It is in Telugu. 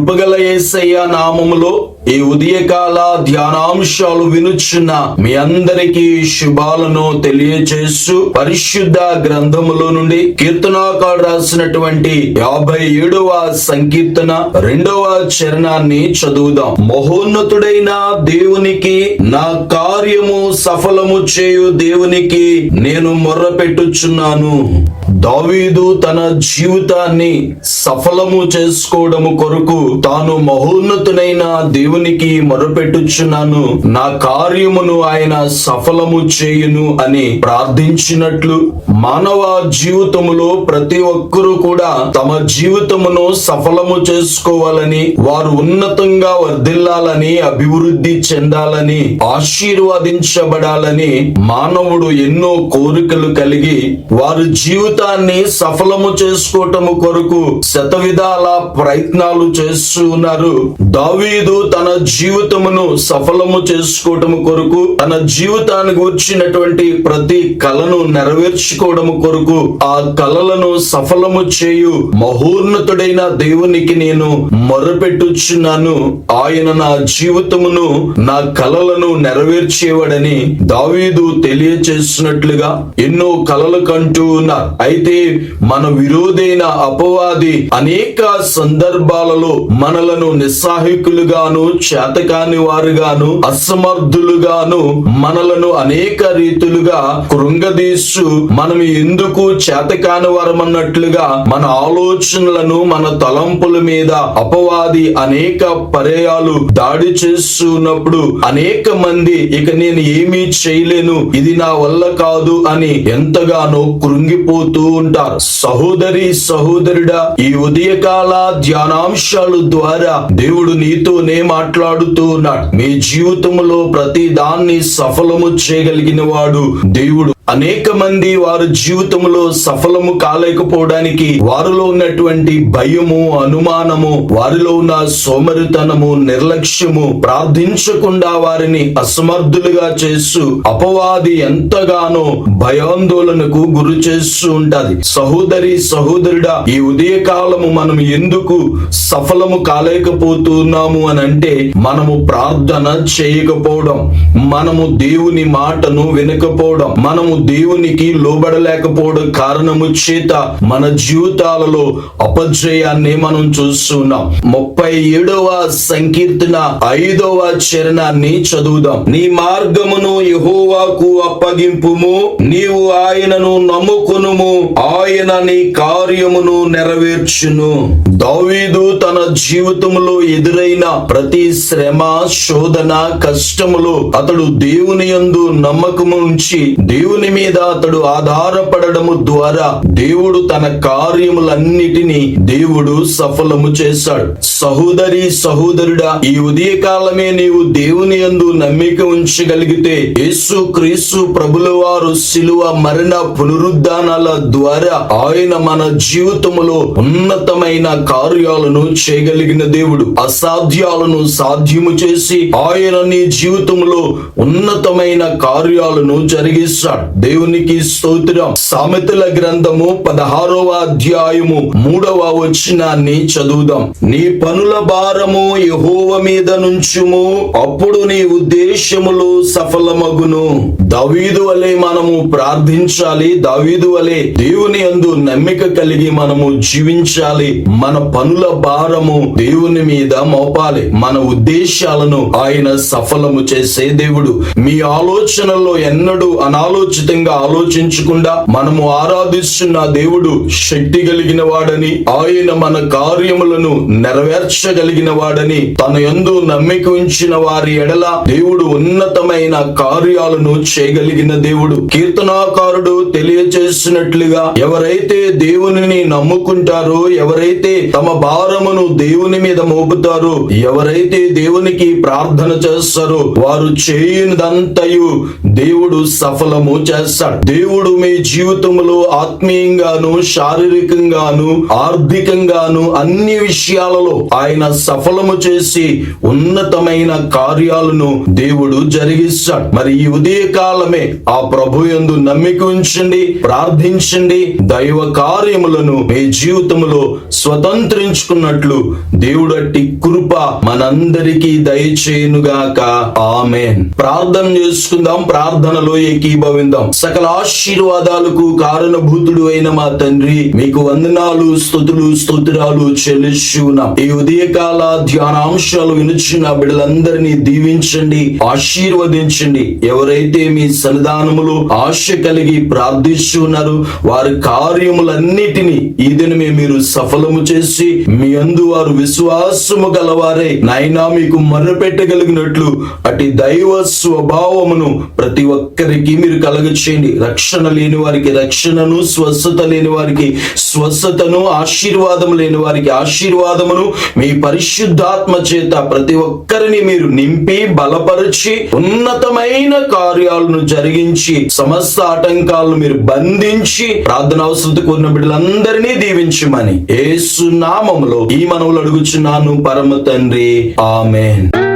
కృపగల ఏసయ్య నామములో ఈ ఉదయకాల ధ్యానాంశాలు వినుచున్న మీ అందరికీ శుభాలను తెలియచేస్తూ పరిశుద్ధ గ్రంథములో నుండి కీర్తనాకాడు రాసినటువంటి యాభై ఏడవ సంకీర్తన రెండవ చరణాన్ని చదువుదాం. మహోన్నతుడైన దేవునికి నా కార్యము సఫలము చేయు దేవునికి నేను మొర్ర పెట్టుచున్నాను దావీదు తన జీవితాన్ని సఫలము చేసుకోవడము కొరకు తాను మహోన్నతునైన దేవునికి మొరపెట్టుచున్నాను. నా కార్యమును ఆయన సఫలము చేయును అని ప్రార్థించినట్లు మానవ జీవితములో ప్రతి ఒక్కరూ కూడా తమ జీవితమును సఫలము చేసుకోవాలని వారు ఉన్నతంగా వర్ధిల్లాలని అభివృద్ధి చెందాలని ఆశీర్వదించబడాలని మానవుడు ఎన్నో కోరికలు కలిగి వారి జీవితాన్ని సఫలము చేసుకోవటము కొరకు శత విధాల ప్రయత్నాలు చేస్తూ ఉన్నారు. దావీదు తన జీవితమును సఫలము చేసుకోవటము కొరకు తన జీవితానికి వచ్చినటువంటి ప్రతి కలను నెరవేర్చుకోవడము కొరకు ఆ కలలను సఫలము చేయు మహోన్నతుడైన దేవునికి నేను మొరపెట్టుచున్నాను. ఆయన నా జీవితమును నా కలలను నెరవేర్చేవాడని దావీదు తెలియచేసినట్లుగా ఎన్నో కలలు కంటూ ఉన్నారు. అయితే మన విరోధైన అపవాది అనేక సందర్భాలలో మనలను నిస్సాహికులుగాను చేతకాని వారుగాను అసమర్థులుగాను మనలను అనేక రీతులుగా కృంగదీస్తూ మనం ఎందుకు చేతకాని వారమన్నట్లుగా మన ఆలోచనలను మన తలంపుల మీద అపవాది అనేక పర్యాలు దాడి చేస్తున్నప్పుడు అనేక మంది ఇక నేను ఏమీ చేయలేను ఇది నా వల్ల కాదు అని ఎంతగానో కృంగిపోతూ ఉంటారు. సహోదరి సహోదరుడా ఈ ఉదయకాల ధ్యానాంశాలు ద్వారా దేవుడు నీతోనే మాట్లాడుతూ ఉన్నాడు. మీ జీవితంలో ప్రతి దాన్ని సఫలము చేయగలిగిన వాడు దేవుడు. అనేక మంది వారి జీవితంలో సఫలము కాలేకపోవడానికి వారిలో ఉన్నటువంటి భయము అనుమానము వారిలో ఉన్న సోమరితనము నిర్లక్ష్యము ప్రార్థించకుండా వారిని అసమర్థులుగా చేస్తూ అపవాది ఎంతగానో భయాందోళనకు గురి చేస్తూ ఉంటది. సహోదరి సహోదరుడా ఈ ఉదయ కాలము మనం ఎందుకు సఫలము కాలేకపోతున్నాము అని అంటే మనము ప్రార్థన చేయకపోవడం మనము దేవుని మాటను వినకపోవడం మనము దేవునికి లోబడలేకపోవడం కారణము చేత మన జీవితాలలో అపజయాన్ని మనం చూస్తున్నాం. ముప్పై ఏడవ సంకీర్తన ఐదవ చరణాన్ని చదువుదాం. నీ మార్గమును యహోవాకు అప్పగింపుము నీవు ఆయనను నమ్ముకునుము ఆయన నీ కార్యమును నెరవేర్చును. దావీదు తన జీవితంలో ఎదురైన ప్రతి శ్రమ శోధన కష్టములో అతడు దేవుని యందు నమ్మకము ఉంచి దేవుని మీద అతడు ఆధారపడము ద్వారా దేవుడు తన కార్యములన్నిటినీ దేవుడు సఫలము చేశాడు. సహోదరి సహోదరుడా ఈ ఉదయకాలమే నీవు దేవుని యందు నమ్మిక ఉంచగలిగితే యేసు క్రీస్తు ప్రభుల వారు శిలువ మరణ పునరుద్ధానాల ద్వారా ఆయన మన జీవితములో ఉన్నతమైన కార్యాలను చేయగలిగిన దేవుడు. అసాధ్యాలను సాధ్యము చేసి ఆయన నీ జీవితంలో ఉన్నతమైన కార్యాలను జరిగిస్తాడు. దేవునికి స్తోత్రం. సామెతల గ్రంథము పదహారవ అధ్యాయము మూడవ వచనాన్ని చదువుదాం. నీ పనుల భారము యహోవ మీద నుంచుము. అప్పుడు నీ ఉద్దేశములు సఫలమగును. దవీదు వలె మనము ప్రార్థించాలి. దవీదు వలె దేవుని అందు నమ్మిక కలిగి మనము జీవించాలి. మన పనుల భారము దేవుని మీద మోపాలి. మన ఉద్దేశాలను ఆయన సఫలము చేసే దేవుడు. మీ ఆలోచనలో ఎన్నడూ అనాలోచన అనాలోచితంగా ఆలోచించకుండా మనము ఆరాధిస్తున్న దేవుడు శక్తి కలిగిన వాడని ఆయన మన కార్యములను నెరవేర్చగలిగిన వాడని తన యందు నమ్మిక ఉంచిన వారి ఎడల దేవుడు ఉన్నతమైన కార్యాలను చేయగలిగిన దేవుడు. కీర్తనాకారుడు తెలియచేసినట్లుగా ఎవరైతే దేవునిని నమ్ముకుంటారో ఎవరైతే తమ భారమును దేవుని మీద మోపుతారో ఎవరైతే దేవునికి ప్రార్థన చేస్తారో వారు చేయనిదంతయు దేవుడు సఫలము చేస్తాడు. దేవుడు మీ జీవితంలో ఆత్మీయంగాను శారీరకంగాను ఆర్థికంగాను అన్ని విషయాలలో ఆయన సఫలము చేసి ఉన్నతమైన కార్యాలను దేవుడు జరిగిస్తాడు. మరి ఈ ఉదయ కాలమే ఆ ప్రభు యందు నమ్మిక ఉంచండి ప్రార్థించండి. దైవ కార్యములను మీ జీవితంలో స్వతంత్రించుకున్నట్లు దేవుడు అట్టి కృప మనందరికీ దయచేయునుగాక. ఆమెన్. ప్రార్థన చేసుకుందాం. ప్రార్థనలో ఏకీభవిందాం. సకల ఆశీర్వాదాలకు కారణభూతుడు అయిన మా తండ్రి మీకు వందనాలు స్తుతులు స్తోత్రాలు చెల్లిస్తున్నాం ఈ ఉదయకాల ధ్యానాంశాలు వినుచున్న బిడ్డలందరినీ దీవించండి ఆశీర్వదించండి. ఎవరైతే మీ సన్నిధానములు ఆశ కలిగి ప్రార్థిస్తున్నారు వారి కార్యములన్నిటినీ ఈ దినమే మీరు సఫలము చేసి మీ అందు వారు విశ్వాసము గలవారే నాయనా మీకు మర్రపెట్టగలిగినట్లు అటు దైవ స్వభావమును ప్రతి ఒక్కరికి మీరు కలగ చేయండి రక్షణ లేని వారికి రక్షణను స్వస్థత లేని వారికి స్వస్థతను ఆశీర్వాదం లేని వారికి ఆశీర్వాదమును మీ పరిశుద్ధాత్మ చేత ప్రతి ఒక్కరిని మీరు నింపి బలపరిచి ఉన్నతమైన కార్యాలను జరిగించి సమస్త ఆటంకాలను మీరు బంధించి ప్రార్థన అవసరం కోరిన బిడ్డలందరినీ దీవించమని ఏసు నామములో ఈ మనవులు అడుగుచున్నాను పరమ తండ్రి. ఆమెన్.